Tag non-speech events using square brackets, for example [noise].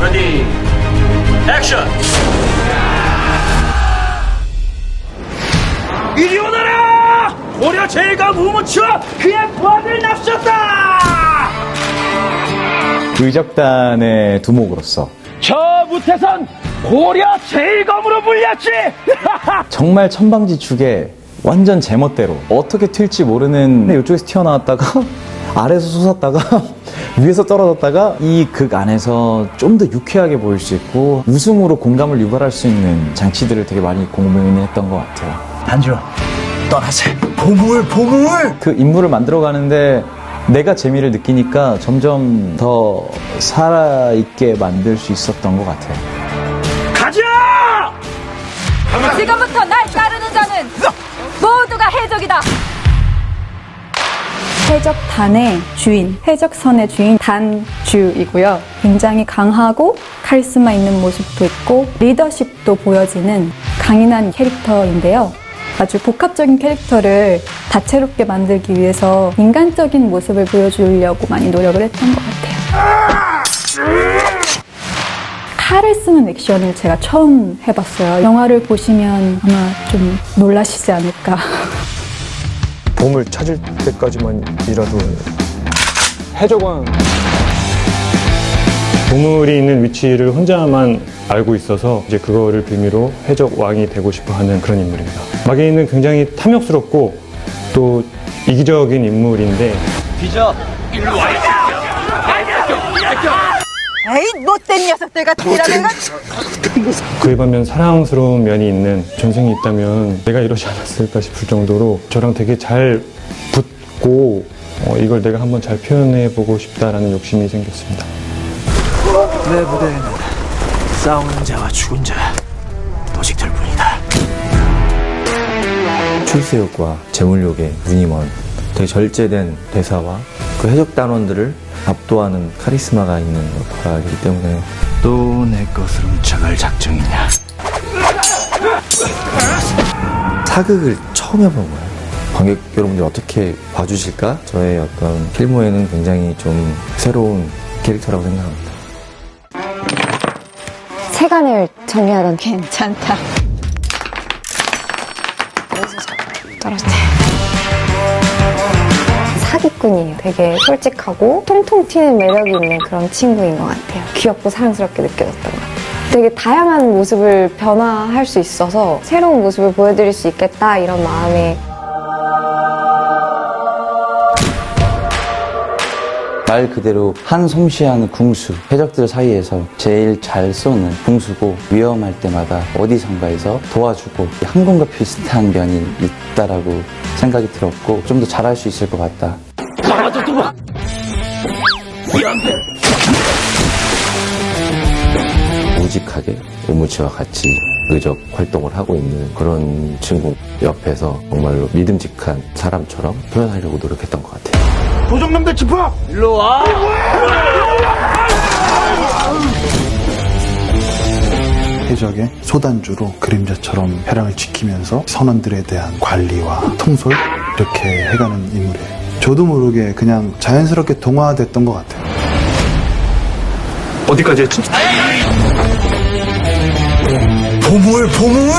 Ready. 이리 오너라! 고려 제일가 무무치와 그의 부하들 납셨다! 의적단의 두목으로서 저 무태선 고려 제일검으로 불렸지! [laughs] 정말 천방지축에 완전 제멋대로 어떻게 튈지 모르는 네, 이쪽에서 튀어나왔다가 [laughs] 아래에서 솟았다가 [laughs] 위에서 떨어졌다가 이 극 안에서 좀 더 유쾌하게 보일 수 있고 웃음으로 공감을 유발할 수 있는 장치들을 되게 많이 고민했던 것 같아요. 단주, 떠나세. 보물, 보물! 그 인물을 만들어 가는데 내가 재미를 느끼니까 점점 더 살아있게 만들 수 있었던 것 같아요. 가자! 지금부터 날 따르는 자는 모두가 해적이다. 해적단의 주인, 해적선의 주인 단주이고요. 굉장히 강하고 카리스마 있는 모습도 있고 리더십도 보여지는 강인한 캐릭터인데요. 아주 복합적인 캐릭터를 다채롭게 만들기 위해서 인간적인 모습을 보여주려고 많이 노력을 했던 것 같아요. 칼을 쓰는 액션을 제가 처음 해봤어요. 영화를 보시면 아마 좀 놀라시지 않을까. [laughs] 봄을 찾을 때까지만이라도 해적왕 보물이 있는 위치를 혼자만 알고 있어서 이제 그거를 빌미로 해적 왕이 되고 싶어 하는 그런 인물입니다. 마개인은 굉장히 탐욕스럽고 또 이기적인 인물인데 에이, 못된 녀석들 같으라 내가. 그에 반면 사랑스러운 면이 있는 전생이 있다면 내가 이러지 않았을까 싶을 정도로 저랑 되게 잘 붙고 어, 이걸 내가 한번 잘 표현해 보고 싶다라는 욕심이 생겼습니다. 내 부대에는 싸우는 자와 죽은 자, 도식들 뿐이다. 출세욕과 재물욕의 눈이 먼 되게 절제된 대사와 그 해적 단원들을 압도하는 카리스마가 있는 역할이기 때문에 또 내 것을 훔쳐갈 작정이냐? 사극을 처음 해본 거예요. 관객 여러분들 어떻게 봐주실까? 저의 어떤 필모에는 굉장히 좀 새로운 캐릭터라고 생각합니다. 세간을 정리하던 괜찮다. 떨어질 때. 사기꾼이에요. 되게 솔직하고 통통 튀는 매력이 있는 그런 친구인 것 같아요. 귀엽고 사랑스럽게 느껴졌던 것 같아요. 되게 다양한 모습을 변화할 수 있어서 새로운 모습을 보여드릴 수 있겠다 이런 마음에 말 그대로 한 솜씨하는 궁수, 해적들 사이에서 제일 잘 쏘는 궁수고 위험할 때마다 어디선가에서 도와주고 항공과 비슷한 면이 있다라고 생각이 들었고 좀 더 잘할 수 있을 것 같다. 우직하게 우무치와 같이 의적 활동을 하고 있는 그런 친구 옆에서 정말로 믿음직한 사람처럼 표현하려고 노력했던 것 같아요. 도적놈들 짚어! 일로 와! 해적의 소단주로 그림자처럼 혈양을 지키면서 선원들에 대한 관리와 통솔 이렇게 해가는 인물이에요. 저도 모르게 그냥 자연스럽게 동화됐던 것 같아요. 어디까지 했지? 보물, 보물!